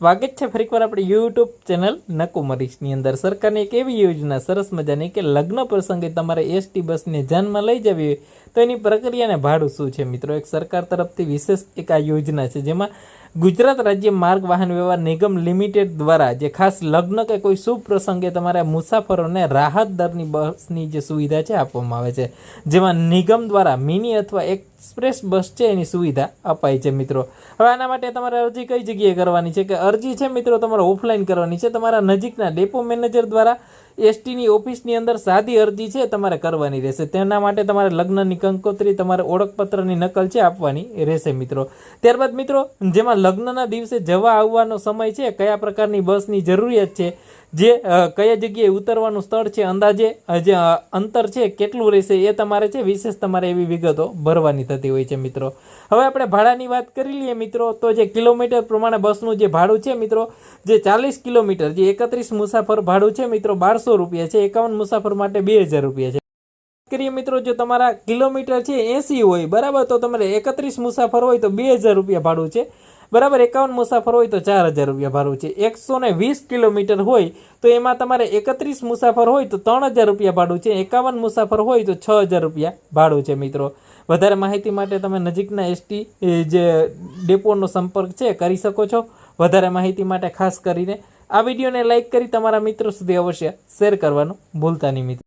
સ્વાગત છે ફરીકવાર આપણી યુટ્યુબ ચેનલ નકુમરીશની અંદર. સરકારની એક એવી યોજના, સરસ મજાની કે લગ્ન પ્રસંગે તમારે એસટી બસને જાનમાં લઈ જવી તો એની પ્રક્રિયાને ભાડું શું છે મિત્રો? એક સરકાર તરફથી વિશેષ એક આ યોજના છે જેમાં ગુજરાત રાજ્ય માર્ગ વાહન વ્યવહાર નિગમ લિમિટેડ દ્વારા જે ખાસ લગ્ન કે કોઈ શુભ પ્રસંગે તમારા મુસાફરોને રાહત દરની બસની જે સુવિધા છે આપવામાં આવે છે. જેમાં નિગમ દ્વારા મિની અથવા એક્સપ્રેસ બસ છે એની સુવિધા અપાય છે મિત્રો. હવે આના માટે તમારે અરજી કઈ જગ્યાએ કરવાની છે? કે અરજી છે મિત્રો તમારે ઓફલાઈન કરવાની છે. તમારા નજીકના ડેપો મેનેજર દ્વારા એસટીની ઓફિસની અંદર સાદી અરજી છે તમારે કરવાની રહેશે. તેના માટે તમારે લગ્નની કંકોત્રી, તમારે ઓળખપત્રની નકલ છે આપવાની રહેશે મિત્રો. ત્યારબાદ મિત્રો, જેમાં લગ્નના દિવસે જવા આવવાનો સમય છે, કયા પ્રકારની બસની જરૂરિયાત છે જે કયા જગ્યાએ ઉતરવાનું સ્થળ છે, અંદાજે જે અંતર છે, કેટલું રહેશે, એ તમારે છે, વિશેષ તમારે એવી વિગતો ભરવાની થતી હોય છે, મિત્રો. હવે આપણે ભાડાની વાત કરી લઈએ, મિત્રો, તો જે કિલોમીટર પ્રમાણે બસનું જે ભાડું છે, મિત્રો, જે ચાલીસ કિલોમીટર, જે એકત્રીસ મુસાફર ભાડું છે, મિત્રો, બારસો રૂપિયા છે, એકાવન મુસાફર માટે બે હજાર રૂપિયા છે. કરીએ મિત્રો, જો તમારા કિલોમીટર છે એસી હોય, બરાબર? તો તમારે એકત્રીસ મુસાફર હોય તો બે હજાર રૂપિયા ભાડું છે. બરાબર? એકાવન મુસાફર હોય તો ચાર હજાર રૂપિયા ભાડું છે. એકસો ને વીસ કિલોમીટર હોય તો એમાં તમારે એકત્રીસ મુસાફર હોય તો ત્રણ હજાર રૂપિયા ભાડું છે. એકાવન મુસાફર હોય તો છ હજાર રૂપિયા ભાડું છે મિત્રો. વધારે માહિતી માટે તમે નજીકના એસટી જે ડેપોનો સંપર્ક છે, કરી શકો છો. વધારે માહિતી માટે ખાસ કરીને આ વિડીયોને લાઇક કરી તમારા મિત્રો સુધી અવશ્ય શેર કરવાનું ભૂલતા નહીં મિત્રો.